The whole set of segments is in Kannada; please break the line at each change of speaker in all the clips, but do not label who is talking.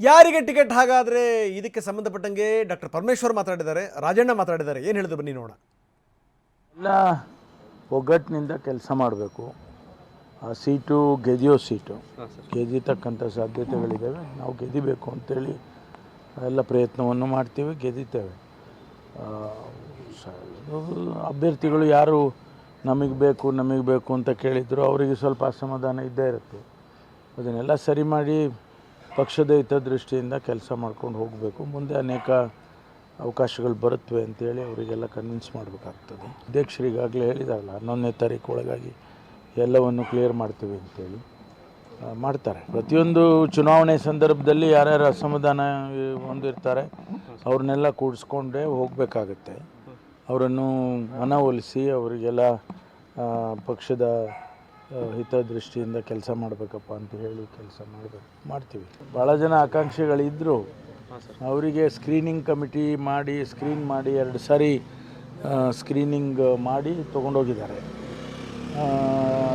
ಯಾರಿಗೆ ಟಿಕೆಟ್ ಹಾಗಾದರೆ ಇದಕ್ಕೆ ಸಂಬಂಧಪಟ್ಟಂಗೆ ಡಾಕ್ಟರ್ ಪರಮೇಶ್ವರ್ ಮಾತಾಡಿದ್ದಾರೆ ರಾಜಣ್ಣ ಮಾತಾಡಿದ್ದಾರೆ ಏನು ಹೇಳಿದ್ರು ಬನ್ನಿ ನೋಡೋಣ.
ಎಲ್ಲ ಒಗ್ಗಟ್ಟಿನಿಂದ ಕೆಲಸ ಮಾಡಬೇಕು. ಆ ಸೀಟು ಗೆದಿಯೋ ಸೀಟು. ಗೆದಿತಕ್ಕಂಥ ಸಾಧ್ಯತೆಗಳಿದ್ದಾವೆ ನಾವು ಗೆದಿಬೇಕು ಅಂತೇಳಿ ಎಲ್ಲ ಪ್ರಯತ್ನವನ್ನು ಮಾಡ್ತೀವಿ ಗೆದಿತೇವೆ. ಆ, ಸ- ಅಭ್ಯರ್ಥಿಗಳು ಯಾರು ನಮಗೆ ಬೇಕು ನಮಗೆ ಬೇಕು ಅಂತ ಕೇಳಿದ್ರು ಅವರಿಗೆ ಸ್ವಲ್ಪ ಅಸಮಾಧಾನ ಇದ್ದೇ ಇರುತ್ತೆ. ಅದನ್ನೆಲ್ಲ ಸರಿ ಮಾಡಿ ಪಕ್ಷದ ಹಿತದೃಷ್ಟಿಯಿಂದ ಕೆಲಸ ಮಾಡ್ಕೊಂಡು ಹೋಗಬೇಕು. ಮುಂದೆ ಅನೇಕ ಅವಕಾಶಗಳು ಬರುತ್ತವೆ ಅಂತೇಳಿ ಅವರಿಗೆಲ್ಲ ಕನ್ವಿನ್ಸ್ ಮಾಡಬೇಕಾಗ್ತದೆ. ಅಧ್ಯಕ್ಷರಿಗಾಗಲೇ ಹೇಳಿದಾರಲ್ಲ, ಹನ್ನೊಂದನೇ ತಾರೀಕು ಒಳಗಾಗಿ ಎಲ್ಲವನ್ನು ಕ್ಲಿಯರ್ ಮಾಡ್ತೀವಿ ಅಂತೇಳಿ ಮಾಡ್ತಾರೆ. ಪ್ರತಿಯೊಂದು ಚುನಾವಣೆ ಸಂದರ್ಭದಲ್ಲಿ ಯಾರ್ಯಾರು ಅಸಮಾಧಾನ ಹೊಂದಿರ್ತಾರೆ, ಅವ್ರನ್ನೆಲ್ಲ ಕೂಡಿಸ್ಕೊಂಡೇ ಹೋಗಬೇಕಾಗತ್ತೆ. ಅವರನ್ನು ಮನವೊಲಿಸಿ ಅವರಿಗೆಲ್ಲ ಪಕ್ಷದ ಹಿತದೃಷ್ಟಿಯಿಂದ ಕೆಲಸ ಮಾಡಬೇಕಪ್ಪ ಅಂತ ಹೇಳಿ ಕೆಲಸ ಮಾಡಬೇಕು. ಮಾಡ್ತೀವಿ. ಭಾಳ ಜನ ಆಕಾಂಕ್ಷಿಗಳಿದ್ದರು ಅವರಿಗೆ ಸ್ಕ್ರೀನಿಂಗ್ ಕಮಿಟಿ ಮಾಡಿ ಸ್ಕ್ರೀನ್ ಮಾಡಿ ಎರಡು ಸಾರಿ ಸ್ಕ್ರೀನಿಂಗ್ ಮಾಡಿ ತೊಗೊಂಡೋಗಿದ್ದಾರೆ.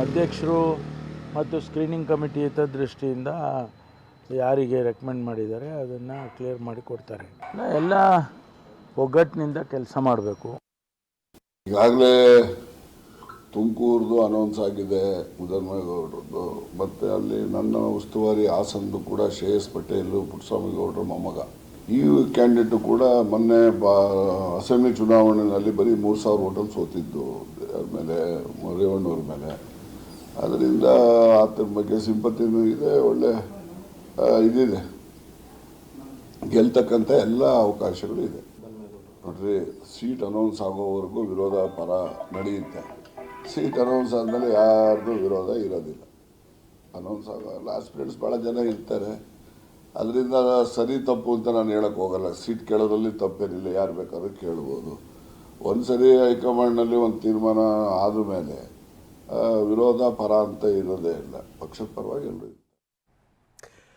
ಅಧ್ಯಕ್ಷರು ಮತ್ತು ಸ್ಕ್ರೀನಿಂಗ್ ಕಮಿಟಿ ಹಿತದೃಷ್ಟಿಯಿಂದ ಯಾರಿಗೆ ರೆಕಮೆಂಡ್ ಮಾಡಿದ್ದಾರೆ ಅದನ್ನು ಕ್ಲಿಯರ್ ಮಾಡಿ ಕೊಡ್ತಾರೆ. ಎಲ್ಲ- ಎಲ್ಲ ಒಗ್ಗಟ್ಟಿನಿಂದ ಕೆಲಸ ಮಾಡಬೇಕು.
ಈಗಾಗಲೇ ತುಮಕೂರ್ದು ಅನೌನ್ಸ್ ಆಗಿದೆ ಮುದ್ದನ್ಮೇಗೌಡರದ್ದು ಮತ್ತು ಅಲ್ಲಿ ನನ್ನ ಉಸ್ತುವಾರಿ ಹಾಸನದು ಕೂಡ ಶ್ರೇಯಸ್ ಪಟೇಲ್ ಪುಟ್ಟಸ್ವಾಮಿಗೌಡರ ಮೊಮ್ಮಗ. ಈ ಕ್ಯಾಂಡಿಡೇಟು ಕೂಡ ಮೊನ್ನೆ ಬಾ, ಅಸೆಂಬ್ಲಿ ಚುನಾವಣೆಯಲ್ಲಿ ಬರೀ ಮೂರು ಸಾವಿರ ಓಟಲ್ ಸೋತಿದ್ದು. ಮೇಲೆ, ರೇವಣ್ಣವ್ರ ಮೇಲೆ. ಅದರಿಂದ ಆತನ ಬಗ್ಗೆ ಸಿಂಪತಿನೂ ಇದೆ, ಒಳ್ಳೆ ಇದಿದೆ. ಗೆಲ್ತಕ್ಕಂಥ ಎಲ್ಲ ಅವಕಾಶಗಳು ಇದೆ. ನೋಡ್ರಿ ಸೀಟ್ ಅನೌನ್ಸ್ ಆಗೋವರೆಗೂ ವಿರೋಧ ಪರ ನಡೆಯುತ್ತೆ. ಸೀಟ್ ಅನೌನ್ಸ್ ಆದಮೇಲೆ ಯಾರ್ದು ವಿರೋಧ ಇರೋದಿಲ್ಲ. ಅನೌನ್ಸ್ ಆಗೋಲ್ಲ ಆಸ್ಪಿರೆಂಟ್ಸ್ ಭಾಳ ಜನ ಇರ್ತಾರೆ. ಅದರಿಂದ ಸರಿ ತಪ್ಪು ಅಂತ ನಾನು ಹೇಳಕ್ಕೆ ಹೋಗಲ್ಲ. ಸೀಟ್ ಕೇಳೋದ್ರಲ್ಲಿ ತಪ್ಪೇನಿಲ್ಲ, ಯಾರು ಬೇಕಾದ್ರೂ ಕೇಳ್ಬೋದು. ಒಂದು ಸರಿ ಹೈಕಮಾಂಡ್ನಲ್ಲಿ ಒಂದು ತೀರ್ಮಾನ ಆದ ಮೇಲೆ ವಿರೋಧ ಪರ ಅಂತ ಇರೋದೇ ಇಲ್ಲ. ಪಕ್ಷದ ಪರವಾಗಿ ಎಲ್ಲರೂ